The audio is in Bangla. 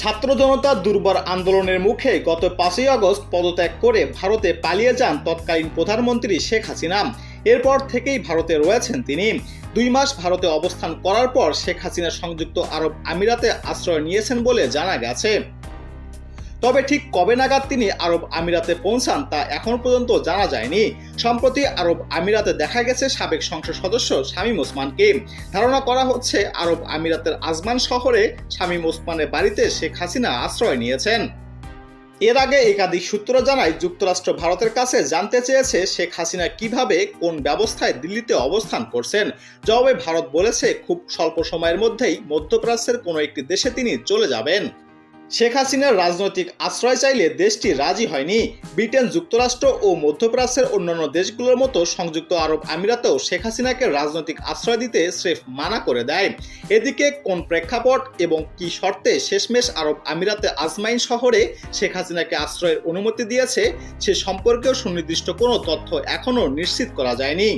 ছাত্র জনতা দুর্বার আন্দোলনের মুখে গত পাঁচই আগস্ট পদত্যাগ করে ভারতে পালিয়ে যান তৎকালীন প্রধানমন্ত্রী শেখ হাসিনা। এরপর থেকেই ভারতে রয়েছেন তিনি। দুই মাস ভারতে অবস্থান করার পর শেখ হাসিনা সংযুক্ত আরব আমিরাতে আশ্রয় নিয়েছেন বলে জানা গেছে। তবে ঠিক কবে নাগাদ তিনি আরব আমিরাতে পৌঁছান তা এখন পর্যন্ত জানা যায়নি। সম্প্রতি আরব আমিরাতে দেখা গেছে সাবেক সংসদ সদস্য শামীম ওসমানকে। ধারণা করা হচ্ছে আরব আমিরাতের আজমান শহরে শামীম ওসমানের বাড়িতে শেখ হাসিনা আশ্রয় নিয়েছেন। এর আগে একাধিক সূত্র জানায় যুক্তরাষ্ট্র ভারতের কাছে জানতে চেয়েছে শেখ হাসিনা কীভাবে কোন ব্যবস্থায় দিল্লিতে অবস্থান করছেন। জবাবে ভারত বলেছে, খুব স্বল্প সময়ের মধ্যেই মধ্যপ্রাচ্যের কোনো একটি দেশে তিনি চলে যাবেন। শেখ হাসিনার রাজনৈতিক আশ্রয় চাইলে দেশটি রাজি হয়নি। ব্রিটেন যুক্তরাষ্ট্র ও মধ্যপ্রাচ্যের অন্যান্য দেশগুলোর মতো সংযুক্ত আরব আমিরাতেও শেখ হাসিনাকে রাজনৈতিক আশ্রয় দিতে স্রেফ মানা করে দেয়। এদিকে কোন প্রেক্ষাপট এবং কি শর্তে শেষমেশ আরব আমিরাতে আজমাইন শহরে শেখ হাসিনাকে আশ্রয়ের অনুমতি দিয়েছে, সে সম্পর্কেও সুনির্দিষ্ট কোনো তথ্য এখনও নিশ্চিত করা যায়নি।